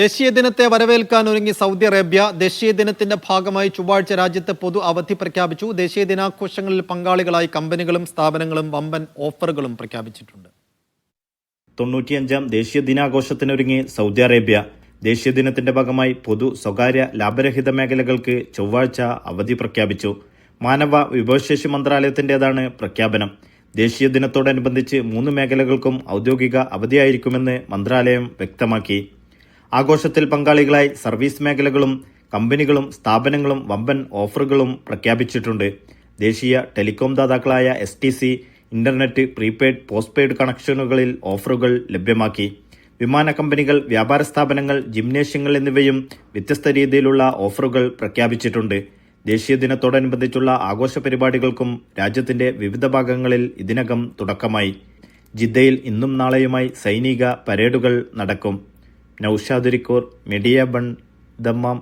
ദേശീയ ദിനത്തെ വരവേൽക്കാൻ ഒരുങ്ങി സൗദി അറേബ്യ ദേശീയ ദിനത്തിന്റെ ഭാഗമായി ചൊവ്വാഴ്ച രാജ്യത്ത് പൊതു അവധി പ്രഖ്യാപിച്ചു. ദേശീയ ദിനാഘോഷങ്ങളിൽ പങ്കാളികളായി കമ്പനികളും സ്ഥാപനങ്ങളും വമ്പൻ ഓഫറുകളും പ്രഖ്യാപിച്ചിട്ടുണ്ട്. തൊണ്ണൂറ്റിയഞ്ചാം ദേശീയ ദിനാഘോഷത്തിനൊരുങ്ങി സൗദി അറേബ്യ. ദേശീയ ദിനത്തിന്റെ ഭാഗമായി പൊതു സ്വകാര്യ ലാഭരഹിത മേഖലകൾക്ക് ചൊവ്വാഴ്ച അവധി പ്രഖ്യാപിച്ചു. മാനവ വിഭവശേഷി മന്ത്രാലയത്തിന്റേതാണ് പ്രഖ്യാപനം. ദേശീയ ദിനത്തോടനുബന്ധിച്ച് മൂന്ന് മേഖലകൾക്കും ഔദ്യോഗിക അവധിയായിരിക്കുമെന്ന് മന്ത്രാലയം വ്യക്തമാക്കി. ആഘോഷത്തിൽ പങ്കാളികളായി സർവീസ് മേഖലകളും കമ്പനികളും സ്ഥാപനങ്ങളും വമ്പൻ ഓഫറുകളും പ്രഖ്യാപിച്ചിട്ടുണ്ട്. ദേശീയ telecom ദാതാക്കളായ S T C internet prepaid postpaid കണക്ഷനുകളിൽ ഓഫറുകൾ ലഭ്യമാക്കി. വിമാന കമ്പനികൾ വ്യാപാര സ്ഥാപനങ്ങൾ ജിംനേഷ്യങ്ങൾ എന്നിവയും വ്യത്യസ്ത രീതിയിലുള്ള ഓഫറുകൾ പ്രഖ്യാപിച്ചിട്ടുണ്ട്. ദേശീയ ദിനത്തോടനുബന്ധിച്ചുള്ള ആഘോഷ പരിപാടികൾക്കും രാജ്യത്തിന്റെ വിവിധ ഭാഗങ്ങളിൽ ഇതിനകം തുടക്കമായി. ജിദ്ദയിൽ ഇന്നും നാളെയുമായി സൈനിക പരേഡുകൾ നടക്കും. നൌഷാദുരിക്കൂർ മെഡിയ ബൺ ദമ്മാം